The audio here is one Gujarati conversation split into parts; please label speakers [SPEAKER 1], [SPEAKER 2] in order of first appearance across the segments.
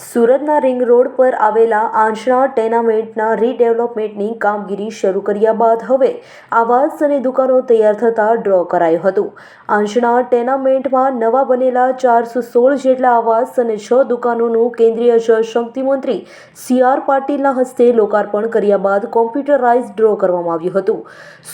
[SPEAKER 1] સુરતના રિંગ રોડ પર આવેલા આંચણા ટેનામેન્ટના રીડેવલપમેન્ટની કામગીરી શરૂ કર્યા બાદ હવે આવાસ અને દુકાનો તૈયાર થતાં ડ્રો કરાયું હતું. આંચણા ટેનામેન્ટમાં નવા બનેલા ચારસો સોળ જેટલા આવાસ અને છ દુકાનોનું કેન્દ્રીય જળશક્તિ મંત્રી સી આર પાટીલના હસ્તે લોકાર્પણ કર્યા બાદ કોમ્પ્યુટરાઇઝ ડ્રો કરવામાં આવ્યું હતું.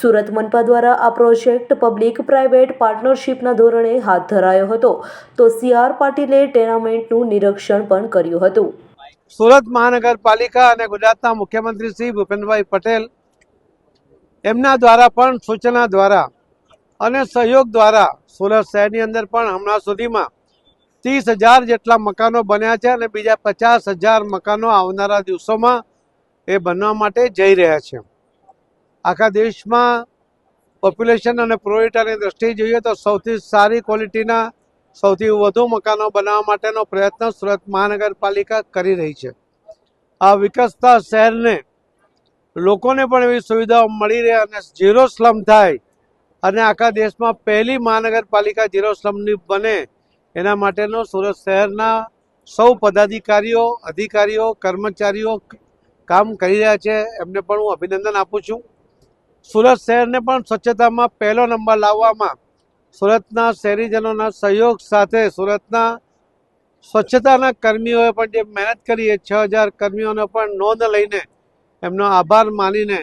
[SPEAKER 1] સુરત મનપા દ્વારા આ પ્રોજેક્ટ પબ્લિક પ્રાઇવેટ પાર્ટનરશિપના ધોરણે હાથ ધરાયો હતો. તો સી આર પાટીલે ટેનામેન્ટનું નિરીક્ષણ પણ કર્યું હતું.
[SPEAKER 2] સુરત મહાનગરપાલિકા અને ગુજરાતના મુખ્યમંત્રી શ્રી ભૂપેન્દ્રભાઈ પટેલ એમના દ્વારા પણ સૂચના દ્વારા અને સહયોગ દ્વારા સુરત શહેરની અંદર પણ હમણાં સુધીમાં ત્રીસ હજાર જેટલા મકાનો બન્યા છે અને બીજા પચાસ હજાર મકાનો આવનારા દિવસોમાં એ બનવા માટે જઈ રહ્યા છે. આખા દેશમાં પોપ્યુલેશન અને પ્રોરિટાની દ્રષ્ટિએ જોઈએ તો સૌથી સારી ક્વોલિટીના સૌથી વધુ મકાનો બનાવવા માટેનો પ્રયત્ન સુરત મહાનગરપાલિકા કરી રહી છે. આ વિકસતા શહેરને લોકોને પણ એવી સુવિધાઓ મળી રહે અને ઝીરો સ્લમ થાય અને આખા દેશમાં પહેલી મહાનગરપાલિકા ઝીરો સ્લમની બને એના માટેનો સુરત શહેરના સૌ પદાધિકારીઓ, અધિકારીઓ, કર્મચારીઓ કામ કરી રહ્યા છે. એમને પણ હું અભિનંદન આપું છું. સુરત શહેરને પણ સ્વચ્છતામાં પહેલો નંબર લાવવામાં સુરતના શહેરીજનોના સહયોગ સાથે સુરતના સ્વચ્છતાના કર્મીઓએ પણ જે મહેનત કરી એ છ હજાર કર્મીઓને પણ નોંધ લઈને એમનો આભાર માનીને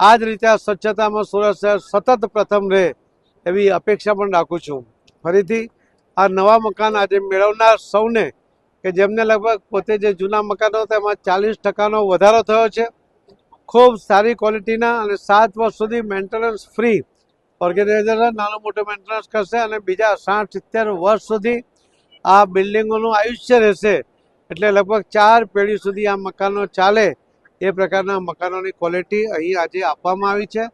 [SPEAKER 2] આ જ રીતે આ સ્વચ્છતામાં સુરત શહેર સતત પ્રથમ રહે એવી અપેક્ષા પણ રાખું છું. ફરીથી આ નવા મકાન આજે મેળવનાર સૌને કે જેમને લગભગ પોતે જે જૂના મકાનો હતા એમાં ચાલીસ ટકાનો વધારો થયો છે. ખૂબ સારી ક્વોલિટીના અને સાત વર્ષ સુધી મેન્ટેનન્સ ફ્રી ઓર્ગેનાઇઝર નાનો મોટો મેન્ટેનન્સ કરશે અને બીજા સાઠ સિત્તેર વર્ષ સુધી આ બિલ્ડિંગોનું આયુષ્ય રહેશે. એટલે લગભગ ચાર પેઢી સુધી આ મકાનો ચાલે એ પ્રકારના મકાનોની ક્વોલિટી અહીં આજે આપવામાં આવી છે.